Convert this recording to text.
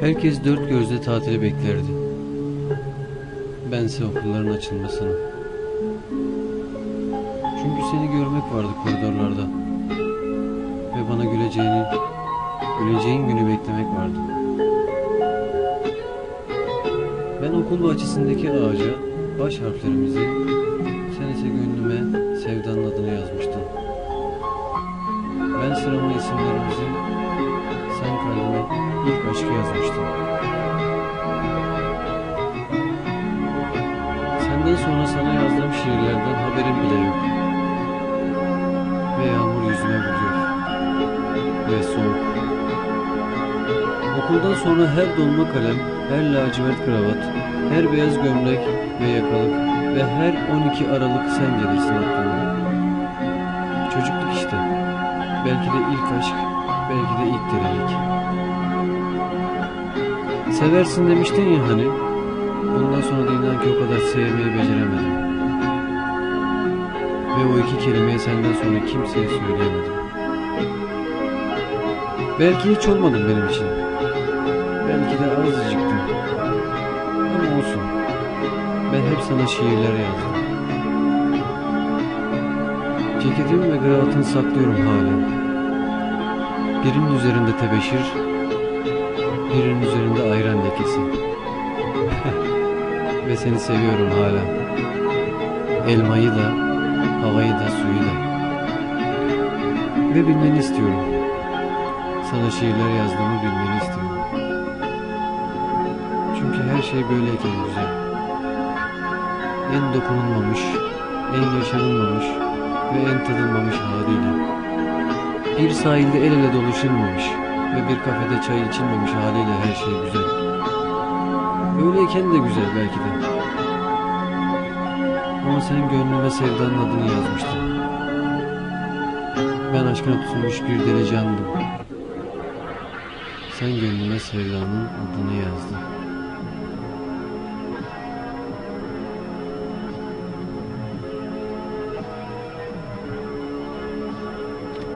Herkes dört gözle tatili beklerdi. Bense okulların açılmasını. Çünkü seni görmek vardı koridorlarda. Ve bana güleceğini, güleceğin günü beklemek vardı. Ben okul bahçesindeki ağaca baş harflerimizi sen ise gönlüme sevdanın adını yazmıştın. Ben sırama isimlerimizi sen kalbime ilk aşkı yazmıştın. Senden sonra sana yazdığım şiirlerden haberim bile yok. Ve yağmur yüzüme vuruyor. Ve soğuk. Okuldan sonra her dolma kalem, her lacivert kravat, her beyaz gömlek ve yakalık ve her 12 Aralık sen gelirsin aklıma. Çocukluk işte. Belki de ilk aşk, belki de ilk delilik. Seversin demiştin ya hani. Bundan sonra da inan ki o kadar sevmeyi beceremedim. Ve o iki kelimeyi senden sonra kimseye söyleyemedim. Belki hiç olmadın benim için. Belki de azıcıktın. Ben hep sana şiirler yazdım. Ceketimi ve kravatını saklıyorum hala. Birinin üzerinde tebeşir, birinin üzerinde ayran lekesi. ve seni seviyorum hala. Elmayı da, havayı da, suyu da. Ve bilmeni istiyorum. Sana şiirler yazdığımı bilmeni istiyorum. Çünkü her şey böyleyken güzel. En dokunulmamış, en yaşanılmamış ve en tadılmamış haliyle. Bir sahilde el ele dolaşılmamış ve bir kafede çay içilmemiş haliyle her şey güzel. Öyleyken de güzel belki de. Ama sen gönlüme sevdanın adını yazmıştın. Ben aşkına tutulmuş bir delicandım. Sen gönlüme sevdanın adını yazdın.